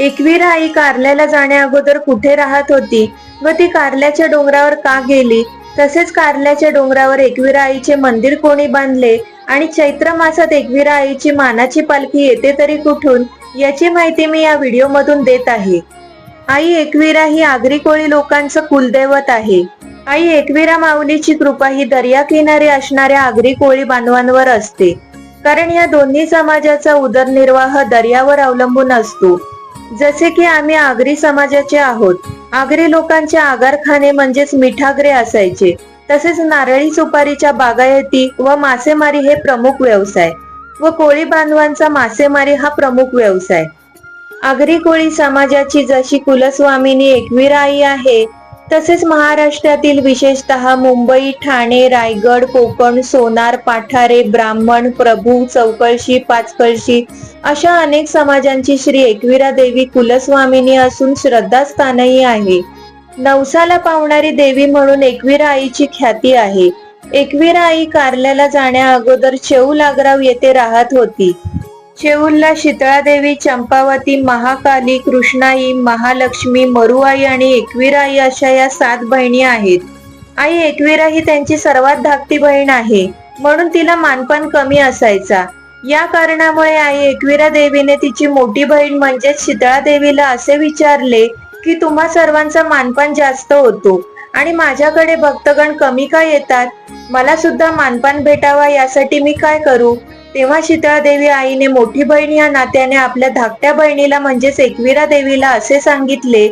एकवीरा आई कारल्याला जाण्या अगोदर कुठे राहत होती व ती कारल्याच्या डोंगरावर का गेली? तसेच कारल्याच्या डोंगरावर एकवीरा आईचे मंदिर कोणी बांधले? आणि चैत्र मासात एकवीरा आईची मानाची पालखी येते तरी कुठून? याची माहिती मी या व्हिडिओ मधून देत आहे. आई एकवीरा ही आगरी कोळी लोकांचं कुलदैवत आहे. आई एकवीरा माऊलीची कृपा ही दर्या किनारी असणाऱ्या आगरी कोळी बांधवांवर असते. कारण या दोन्ही समाजाचा उदरनिर्वाह दर्यावर अवलंबून असतो. जसे की आम्ही आगरी समाजाचे आहोत. आगरी लोकांचे आगारखाने म्हणजेच मिठागरे असायचे. तसेच नारळी सुपारीच्या बागायती व मासेमारी हे प्रमुख व्यवसाय व कोळी बांधवांचा मासेमारी हा प्रमुख व्यवसाय. आगरी कोळी समाजाची जशी कुलस्वामिनी एकवीरा आई आहे तसेच महाराष्ट्रातील विशेषतः मुंबई ठाणे रायगड कोकण सोनार पाठारे ब्राह्मण प्रभू चौकळशी पाचकळशी अशा अनेक समाजांची श्री एकविरा देवी कुलस्वामिनी असून श्रद्धास्थानही आहे. नवसाला पावणारी देवी म्हणून एकवीरा आईची ख्याती आहे. एकवीरा आई कारल्याला जाण्या अगोदर चेऊ लागराव येथे राहत होती. चेऊलला शितळादेवी चंपावती महाकाली कृष्णाई महालक्ष्मी मरुआई आणि एकविराई अशा या सात बहिणी आहेत. आई एकवीरा ही त्यांची सर्वात धाकटी बहीण आहे. म्हणून तिला मानपान कमी असायचा. या कारणामुळे आई एकवीरा देवीने तिची मोठी बहीण म्हणजेच शीतळा देवीला असे विचारले की तुम्हा सर्वांचा मानपान जास्त होतो आणि माझ्याकडे भक्तगण कमी का येतात? मला सुद्धा मानपान भेटावा यासाठी मी काय करू? तेव्हा शीतळादेवी आईने मोठी बहीण या नात्याने आपल्या धाकट्या बहिणीला म्हणजेच एकवीरा देवीला असे सांगितले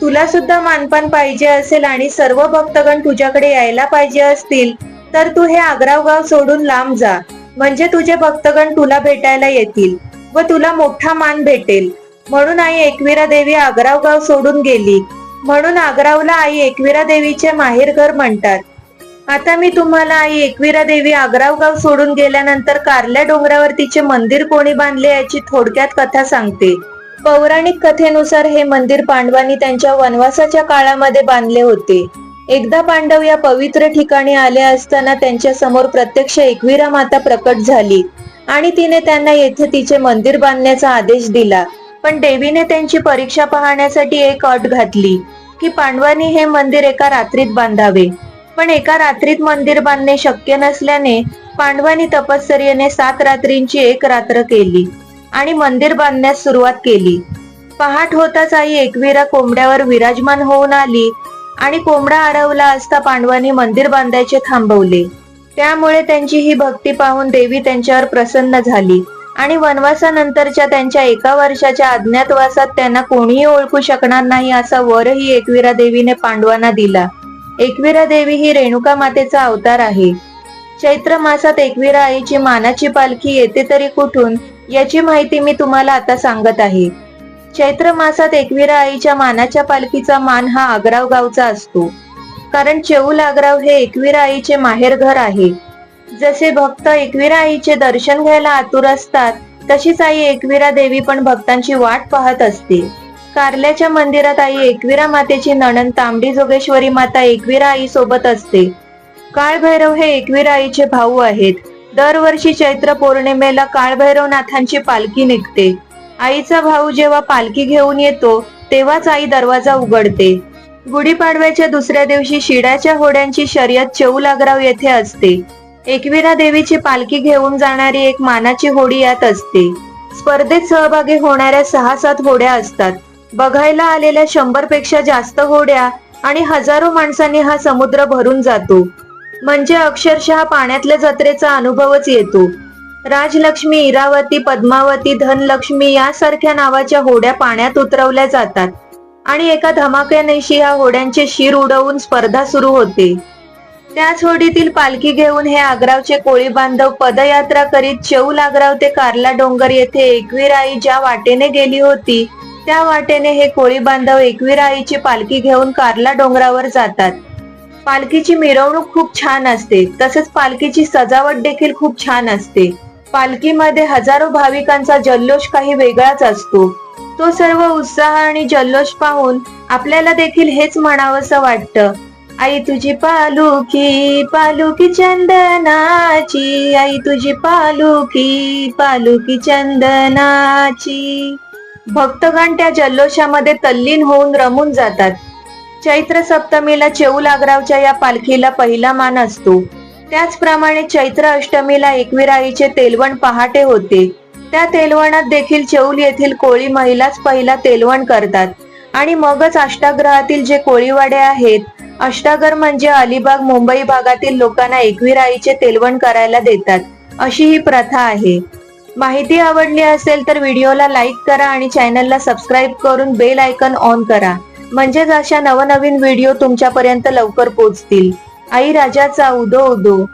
तुला सुद्धा मानपान पाहिजे असेल आणि सर्व भक्तगण तुझ्याकडे यायला पाहिजे असतील तर तू हे आग्राव गाव सोडून लांब जा. म्हणजे तुझे भक्तगण तुला भेटायला येतील व तुला मोठा मान भेटेल. म्हणून आई एकवीरा देवी आग्राव गाव सोडून गेली. म्हणून आग्रावला आई एकवीरा देवीचे माहेरघर म्हणतात. आता मी तुम्हाला आई एकवीरा देवी आग्राव गाव सोडून गेल्यानंतर कारल्या डोंगरावर तिचे मंदिर कोणी बांधले याची थोडक्यात कथा सांगते. पौराणिक कथेनुसार हे मंदिर पांडवांनी त्यांच्या वनवासाच्या काळामध्ये बांधले होते. एकदा पांडव या पवित्र ठिकाणी आले असताना त्यांच्यासमोर प्रत्यक्ष एकवीरा माता प्रकट झाली आणि तिने त्यांना येथे तिचे मंदिर बांधण्याचा आदेश दिला. पण देवीने त्यांची परीक्षा पाहण्यासाठी एक अट घातली की पांडवांनी हे मंदिर एका रात्रीत बांधावे. पण एका रात्रीत मंदिर बांधणे शक्य नसल्याने पांडवांनी तपश्चर्याने सात रात्रींची एक रात्र केली आणि मंदिर बांधण्यास सुरुवात केली. पहाट होताच आई एकवीरा कोंबड्यावर विराजमान होऊन आली आणि कोंबडा आरवला असता पांडवांनी मंदिर बांधायचे थांबवले. त्यामुळे त्यांची ही भक्ती पाहून देवी त्यांच्यावर प्रसन्न झाली आणि वनवासानंतरच्या त्यांच्या एका वर्षाच्या अज्ञातवासात त्यांना कोणीही ओळखू शकणार नाही असा वरही एकवीरा देवीने पांडवांना दिला. एकविरा देवी ही रेणुका मातेचा अवतार आहे. चैत्र मासात एकवीरा आईची मानाची पालखी येते तरी कुठून याची माहिती मी तुम्हाला आता सांगत आहे. चैत्र मासात एकवीरा आईच्या मानाच्या पालखीचा मान हा आग्राव गावचा असतो. कारण चेऊल आग्राव हे एकवीरा आईचे माहेरघर आहे. जसे भक्त एकवीरा आईचे दर्शन घ्यायला आतुर असतात तशीच आई एकवीरा देवी पण भक्तांची वाट पाहत असते. कारल्याच्या मंदिरात आई एकवीरा मातेची नणन तांबडी जोगेश्वरी माता एकवीरा आई सोबत असते. काळभैरव हे एकवीरा आईचे भाऊ आहेत. दरवर्षी चैत्र पौर्णिमेला काळभैरवनाथांची पालखी निघते. आईचा भाऊ जेव्हा पालखी घेऊन येतो तेव्हाच आई दरवाजा उघडते. गुढीपाडव्याच्या दुसऱ्या दिवशी शिड्याच्या होड्यांची शर्यत चौलागराव येथे असते. एकविरा देवीची पालखी घेऊन जाणारी एक मानाची होडी यात असते. स्पर्धेत सहभागी होणाऱ्या सहा सात होड्या असतात. बघायला आलेल्या शंभरपेक्षा जास्त होड्या आणि हजारो माणसांनी हा समुद्र भरून जातो. म्हणजे अक्षरशः पाण्यातल्या जत्रेचा अनुभवच येतो. राजलक्ष्मी इरावती पद्मावती धनलक्ष्मी यासारख्या नावाच्या होड्या पाण्यात उतरवल्या जातात आणि एका धमाक्यानेशी या होड्यांचे शिर उडवून स्पर्धा सुरू होते. त्याच होडीतील पालखी घेऊन हे आग्रावचे कोळी बांधव पदयात्रा करीत चौल आग्राव ते कार्ला डोंगर येथे एकवीराई ज्या वाटेने गेली होती त्या वाटेने हे कोळी बांधव एकविराईची पालखी घेऊन कारला डोंगरावर जातात. पालखीची मिरवणूक खूप छान असते. तसेच पालखीची सजावट देखील खूप छान असते. पालखीमध्ये हजारो भाविकांचा जल्लोष काही वेगळाच असतो. तो सर्व उत्साह आणि जल्लोष पाहून आपल्याला देखील हेच म्हणावंसं वाटतं. आई तुझी पालुकी पालुकी चंदनाची. आई तुझी पालुकी पालुकी चंदनाची. भक्तगण त्या जल्लोषामध्ये तल्लीन होऊन रमून जातात. चैत्र सप्तमीला चेऊ लागरावच्या या पालखीला पहिला मान असतो. त्याचप्रमाणे चैत्र अष्टमीला एकविराईचे तेलवण पहाटे होते. त्या तेलवणात देखील चौल येथील कोळी महिलाच पहिला तेलवण करतात. आणि मगच अष्टाग्रहातील जे कोळीवाडे आहेत अष्टागर म्हणजे अलिबाग मुंबई भागातील लोकांना एकविराईचे तेलवण करायला देतात. अशी ही प्रथा आहे. माहिती आवडली असेल तर व्हिडिओला लाईक करा आणि चॅनलला सबस्क्राईब करून बेल आयकन ऑन करा. म्हणजेच अशा नवनवीन व्हिडिओ तुमच्यापर्यंत लवकर पोहोचतील. आई राजाचा उदो उदो.